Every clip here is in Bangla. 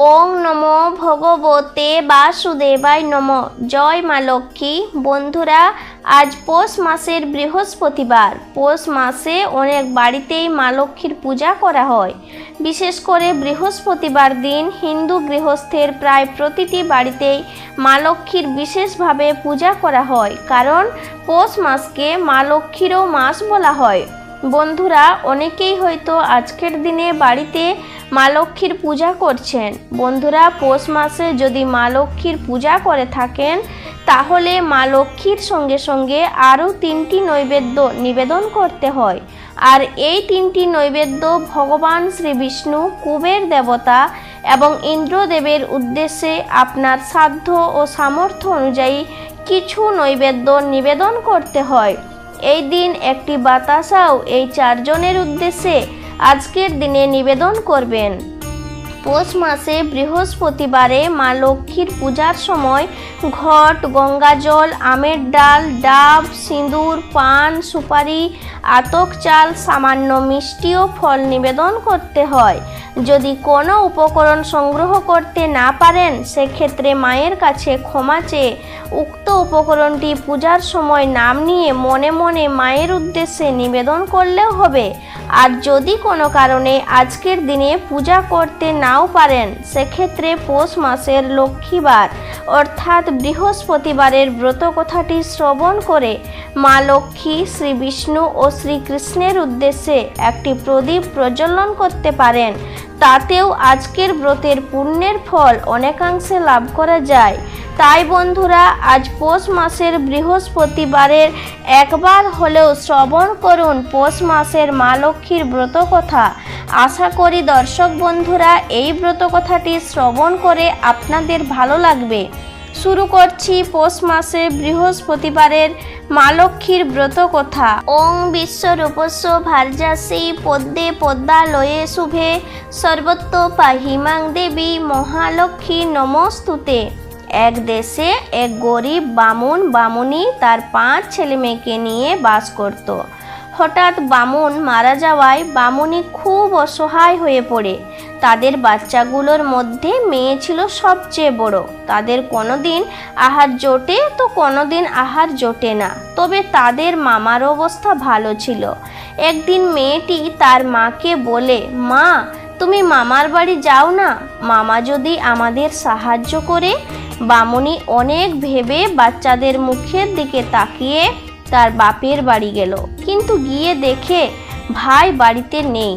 ওং নম ভগবতে বাসুদেবায় নম। জয় মা লক্ষ্মী। বন্ধুরা, আজ পৌষ মাসের বৃহস্পতিবার। পৌষ মাসে অনেক বাড়িতেই মা লক্ষ্মীর পূজা করা হয়। বিশেষ করে বৃহস্পতিবার দিন হিন্দু গৃহস্থের প্রায় প্রতিটি বাড়িতেই মা লক্ষ্মীর বিশেষভাবে পূজা করা হয়। কারণ, পৌষ মাসকে মা লক্ষ্মীরও মাস বলা হয়। বন্ধুরা, অনেকেই হয়তো আজকের দিনে বাড়িতে মা লক্ষ্মীর পূজা করছেন। বন্ধুরা, পৌষ মাসে যদি মা লক্ষ্মীর পূজা করে থাকেন, তাহলে মা লক্ষ্মীর সঙ্গে সঙ্গে আরও তিনটি নৈবেদ্য নিবেদন করতে হয়। আর এই তিনটি নৈবেদ্য ভগবান শ্রী বিষ্ণু, কুবের দেবতা এবং ইন্দ্রদেবের উদ্দেশ্যে আপনার সাধ্য ও সামর্থ্য অনুযায়ী কিছু নৈবেদ্য নিবেদন করতে হয়। এই দিন একটি বাতাসাও এই চারজনের উদ্দেশ্যে আজকের দিনে নিবেদন করবেন। পৌষ মাসে বৃহস্পতিবারে মা লক্ষ্মীর পূজার সময় ঘট গঙ্গাজল আমের ডাল, ডাব, সিঁদুর, পান, সুপারি, আতক চাল, সামান্য মিষ্টি ও ফল নিবেদন করতে হয়। যদি কোনো উপকরণ সংগ্রহ করতে না পারেন, সেক্ষেত্রে মায়ের কাছে ক্ষমা চেয়ে উক্ত উপকরণটি পূজার সময় নাম নিয়ে মনে মনে মায়ের উদ্দেশ্যে নিবেদন করলেও হবে। আর যদি কোনো কারণে আজকের দিনে পূজা করতে নাও পারেন। সেক্ষেত্রে পৌষ মাসের লক্ষ্মীবার, অর্থাৎ বৃহস্পতিবারের ব্রত কথাটি শ্রবণ করে মা লক্ষ্মী, শ্রী বিষ্ণু ও শ্রীকৃষ্ণের উদ্দেশ্যে একটি প্রদীপ প্রজ্বলন করতে পারেন। তাতেও আজকের ব্রতের পুণ্যের ফল অনেকাংশে লাভ করা যায়। তাই বন্ধুরা, আজ পৌষ মাসের বৃহস্পতিবারের একবার হলেও শ্রবণ করুন পৌষ মাসের মা লক্ষ্মীর ব্রত কথা আশা করি দর্শক বন্ধুরা, এই ব্রত কথাটি শ্রবণ করে আপনাদের ভালো লাগবে। শুরু করছি পৌষ মাসে বৃহস্পতিবারের মা লক্ষ্মীর ব্রত কথা। ওং বিশ্বরূপস্য ভার্যাসী পদ্মে পদ্মালয়ে শুভে। সর্বত্র পাহিমাং দেবী মহালক্ষ্মী নমস্তুতে। এক দেশে এক গরিব বামুন বামুনি তার পাঁচ ছেলে মেয়েকে নিয়ে বাস করত। হঠাৎ বামুন মারা যাওয়ায় বামুনি খুব অসহায় হয়ে পড়ে। তাদের বাচ্চাগুলোর মধ্যে মেয়ে ছিল সবচেয়ে বড়। তাদের কোনোদিন আহার জোটে, তো কোনোদিন আহার জোটে না। তবে তাদের মামার অবস্থা ভালো ছিল। একদিন মেয়েটি তার মাকে বলে, মা, তুমি মামার বাড়ি যাও না। মামা যদি আমাদের সাহায্য করে। বামুনি অনেক ভেবে বাচ্চাদের মুখের দিকে তাকিয়ে তার বাপের বাড়ি গেল। কিন্তু গিয়ে দেখে ভাই বাড়িতে নেই।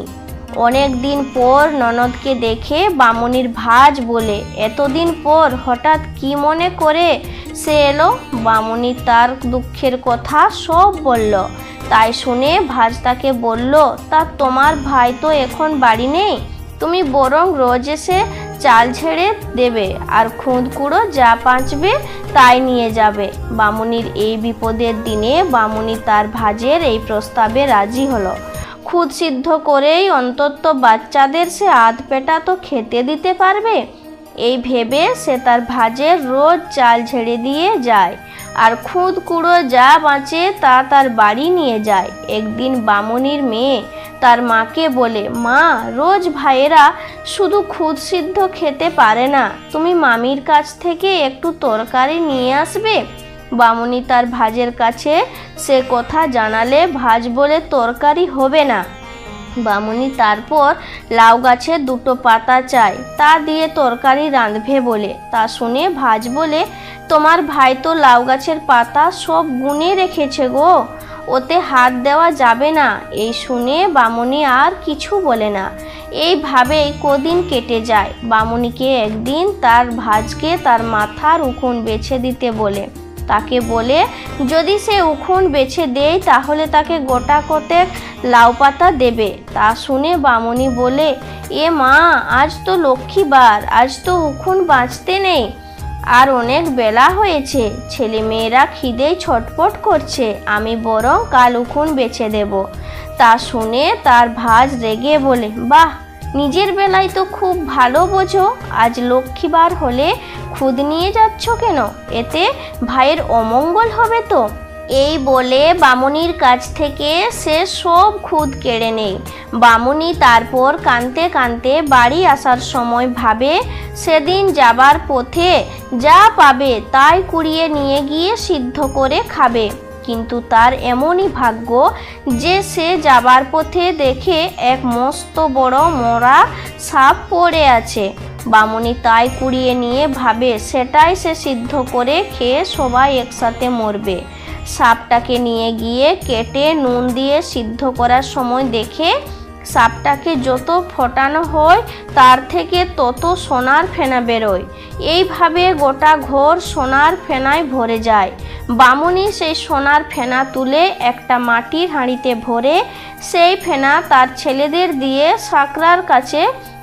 অনেক দিন পর ননদকে দেখে বামুনির ভাজ বলে, এতদিন পর হঠাৎ কি মনে করে? সে এলো, বামুনি তার দুঃখের কথা সব বলল। তাই শুনে ভাজ তাকে বলল, তা তোমার ভাই তো এখন বাড়ি নেই? তুমি বরং রোজ এসে চাল ছেড়ে দেবে আর খুঁদ কুড়ো যা বাঁচবে তাই নিয়ে যাবে। বামুনির এই বিপদের দিনে বামুনি তার ভাজের এই প্রস্তাবে রাজি হলো। খুদ সিদ্ধ করেই অন্তত বাচ্চাদের সে আধ পেটা তো খেতে দিতে পারবে? এই ভেবে সে তার ভাজের রোজ চাল ছেড়ে দিয়ে যায়। আর খুদ কুড়ো যা বাঁচে তা তার বাড়ি নিয়ে যায়। একদিন বামুনির মেয়ে তার মাকে বলে, মা, রোজ ভাইয়েরা শুধু খুদ সিদ্ধ খেতে পারে না। তুমি মামির কাছ থেকে একটু তরকারি নিয়ে আসবে? বামুনি তার ভাজের কাছে সে কথা জানালে ভাজ বলে তরকারি হবে না। বামুনি তারপর লাউ গাছে দুটো পাতা চায়, তা দিয়ে তরকারি রাঁধবে বলে। তা শুনে ভাজ বলে, তোমার ভাই তো লাউ গাছের পাতা সব গুনে রেখেছে গো। ওতে হাত দেওয়া যাবে না। এই শুনে বামুনি আর কিছু বলে না। এইভাবেই কদিন কেটে যায়। বামুনিকে একদিন তার ভাজকে তার মাথার উকুন বেছে দিতে বলে। তাকে বলে, যদি সে উখুন বেছে দেয়, তাহলে তাকে গোটা কতেক লাউ পাতা দেবে? তা শুনে বামুনি বলে, এ মা, আজ তো লক্ষ্মীবার, আজ তো উখুন বাঁচতে নেই। আর অনেক বেলা হয়েছে। ছেলে মেয়েরা খিদেই ছটপট করছে। আমি বরং কাল উখুন বেছে দেব। তা শুনে তার ভাজ রেগে বলে, বাহ, নিজের বেলায় তো খুব ভালো বোঝো। আজ লক্ষ্মীবার হলে খুদ নিয়ে যাচ্ছ কেন? এতে ভাইয়ের অমঙ্গল হবে তো? এই বলে বামুনির কাছ থেকে সে সব খুদ কেড়ে নেয়। বামুনি তারপর কানতে কানতে বাড়ি আসার সময় ভাবে, সেদিন যাবার পথে যা পাবে তাই কুড়িয়ে নিয়ে গিয়ে সিদ্ধ করে খাবে। কিন্তু তার এমনই ভাগ্য যে সে যাবার পথে দেখে এক মস্ত বড় মরা সাপ পড়ে আছে। বামুনি তাই কুড়িয়ে নিয়ে ভাবে, সেটাই সে সিদ্ধ করে খেয়ে সবাই একসাথে মরবে। সাপটাকে নিয়ে গিয়ে কেটে নুন দিয়ে সিদ্ধ করার সময় দেখে সাপটাকে যত ফোটানো হয়, তার থেকে তত সোনার ফেনা বেরোয়। এইভাবে গোটা ঘর সোনার ফেনায় ভরে যায়। বামুনি সেই সোনার ফেনা তুলে একটা মাটির হাঁড়িতে ভরে, সেই ফেনা তার ছেলেদের দিয়ে সাকরার কাছে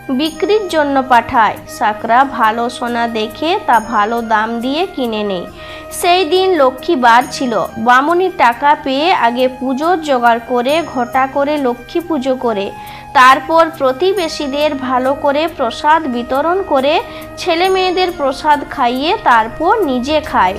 বিক্রির জন্য পাঠায়। সাকরা ভালো সোনা দেখে তা ভালো দাম দিয়ে কিনে নেয়। সেই দিন লক্ষ্মীবার ছিল। বামুনি টাকা পেয়ে আগে পুজোর জোগাড় করে, ঘটা করে লক্ষ্মী পুজো করে। তারপর প্রতিবেশীদের ভালো করে প্রসাদ বিতরণ করে ছেলে মেয়েদের প্রসাদ খাইয়ে তারপর নিজে খায়।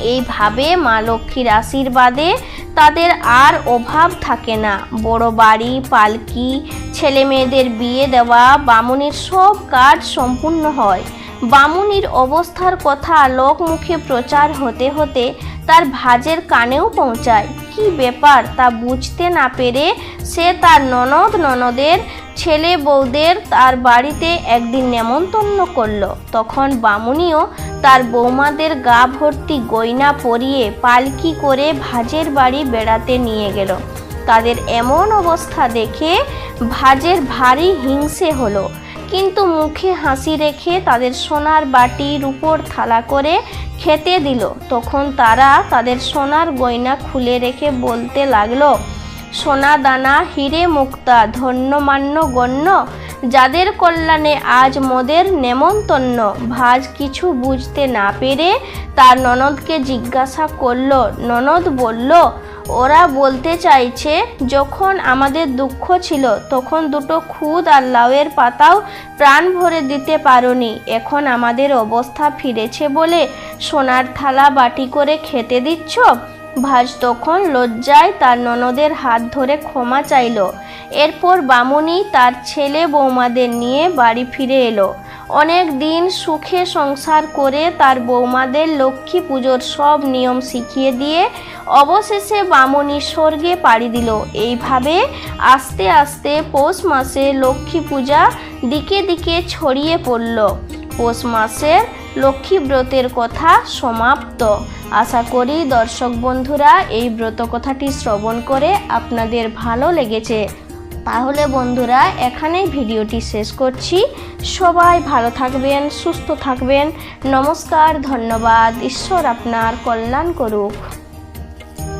এইভাবে মা লক্ষ্মীর আশীর্বাদে তাদের আর অভাব থাকে না। বড় বাড়ি, পালকি ছেলে মেয়েদের বিয়ে দেওয়া, বামুনের সব কাজ সম্পূর্ণ হয়। বামুনির অবস্থার কথা লোকমুখে প্রচার হতে হতে তার ভাজের কানেও পৌঁছায়। কি ব্যাপার তা বুঝতে না পেরে সে তার ননদ ননদের ছেলে বউদের তার বাড়িতে একদিন নেমন্তন্ন করল। তখন বামুনিও তার বৌমাদের গা ভর্তি গয়না পরিয়ে পালকি করে ভাজের বাড়ি বেড়াতে নিয়ে গেল। তাদের এমন অবস্থা দেখে ভাজের ভারী হিংসে হলো। কিন্তু মুখে হাসি রেখে তাদের সোনার বাটির উপর থালা করে খেতে দিল। তখন তারা তাদের সোনার গয়না খুলে রেখে বলতে লাগল সোনা দানা হিরে মুক্তা ধন্যমান্য গণ্য যাদের কল্যাণে আজ মোদের নেমন্তন্ন, ভাজ কিছু বুঝতে না পেরে তার ননদকে জিজ্ঞাসা করল, ননদ বলল, ওরা বলতে চাইছে, যখন আমাদের দুঃখ ছিল, তখন দুটো খুদ আর লাউয়ের পাতাও প্রাণ ভরে দিতে পারোনি। এখন আমাদের অবস্থা ফিরেছে বলে সোনার থালা বাটি করে খেতে দিচ্ছ? ভাজ তখন লজ্জায় তার ননদের হাত ধরে ক্ষমা চাইল। এরপর বামুনি তার ছেলে বৌমাদের নিয়ে বাড়ি ফিরে এলো। অনেক দিন সুখে সংসার করে তার বৌমাদের লক্ষ্মী পুজোর সব নিয়ম শিখিয়ে দিয়ে অবশেষে বামুনি স্বর্গে পাড়ি দিল। এইভাবে আস্তে আস্তে পৌষ মাসে লক্ষ্মী পূজা দিকে দিকে ছড়িয়ে পড়ল। পৌষ মাসের লক্ষ্মী ব্রতের কথা সমাপ্ত। আশা করি দর্শক বন্ধুরা, এই ব্রত কথাটি শ্রবণ করে আপনাদের ভালো লেগেছে। তাহলে বন্ধুরা, এখানেই ভিডিওটি শেষ করছি। সবাই ভালো থাকবেন, সুস্থ থাকবেন। নমস্কার, ধন্যবাদ। ঈশ্বর আপনার কল্যাণ করুক।